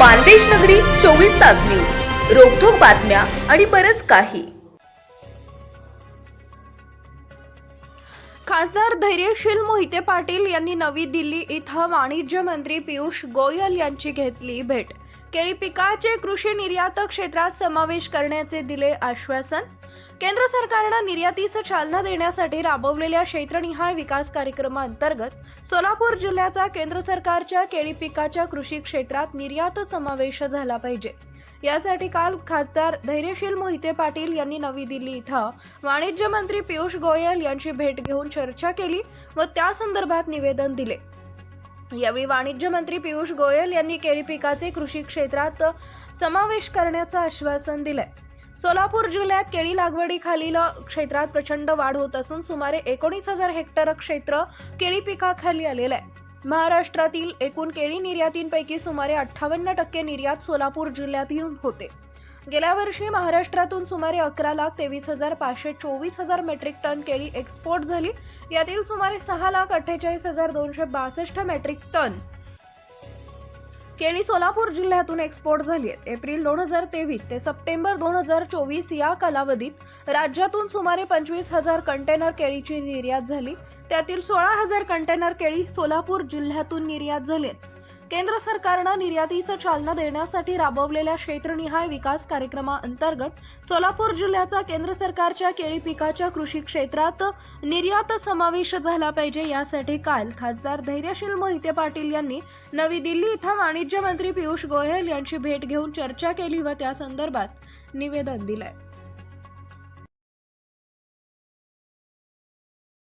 मानदेश नगरी चोवीस तास न्यूज. रोखोक बातम्या आणि बरच काही. खासदार धैर्यशील मोहिते पाटील यांनी नवी दिल्ली इथं वाणिज्य मंत्री पियुष गोयल यांची घेतली भेट. केळी पिकाचे कृषी निर्यात क्षेत्रात समावेश करण्याचे दिले आश्वासन. केंद्र सरकारनं निर्यातीस चालना देण्यासाठी राबवलेल्या क्षेत्रनिहाय विकास कार्यक्रमाअंतर्गत सोलापूर जिल्ह्याचा केंद्र सरकारच्या केळी पिकाच्या कृषी क्षेत्रात निर्यात समावेश झाला पाहिजे. यासाठी काल खासदार धैर्यशील मोहिते पाटील यांनी नवी दिल्ली इथं वाणिज्य मंत्री पियुष गोयल यांची भेट घेऊन चर्चा केली व त्या संदर्भात निवेदन दिले. यावेळी वाणिज्य मंत्री पियुष गोयल यांनी केळी पिकाचे कृषी क्षेत्रात समावेश करण्याचं आश्वासन दिलंय. सोलापूर जिल्ह्यात केळी लागवडीखालील क्षेत्रात प्रचंड वाढ होत असून सुमारे एकोणीस हजार हेक्टर क्षेत्र केळी पिकाखाली आलेलं आहे. महाराष्ट्रातील एकूण केळी निर्यातींपैकी सुमारे अठ्ठावन्न टक्के निर्यात सोलापूर जिल्ह्यातील होते. गेल्या वर्षी महाराष्ट्रातून सुमारे अकरा लाख तेवीस हजार पाचशे चोवीस हजार मेट्रिक टन केळी एक्सपोर्ट झाली. यातील सुमारे सहा लाख अठ्ठेचाळीस हजार दोनशे बासष्ट मेट्रिक टन केळी सोलापूर जिल्ह्यातून एक्सपोर्ट झाली आहेत. एप्रिल दोन हजार तेवीस ते सप्टेंबर दोन हजार चोवीस या कालावधीत राज्यातून सुमारे पंचवीस हजार कंटेनर केळीची निर्यात झाली. त्यातील सोळा हजार कंटेनर केळी सोलापूर जिल्ह्यातून निर्यात झालेत केंद्र सरकारनं निर्यातीचं चालना देण्यासाठी राबवलेल्या क्षेत्रनिहाय विकास कार्यक्रमाअंतर्गत सोलापूर जिल्ह्याचा केंद्र सरकारच्या केळी पिकाच्या कृषी क्षेत्रात निर्यात समावेश झाला पाहिजे यासाठी काल खासदार धैर्यशील मोहिते पाटील यांनी नवी दिल्ली इथं वाणिज्य मंत्री पियुष गोयल यांची भेट घेऊन चर्चा केली व त्या संदर्भात निवेदन दिलंय.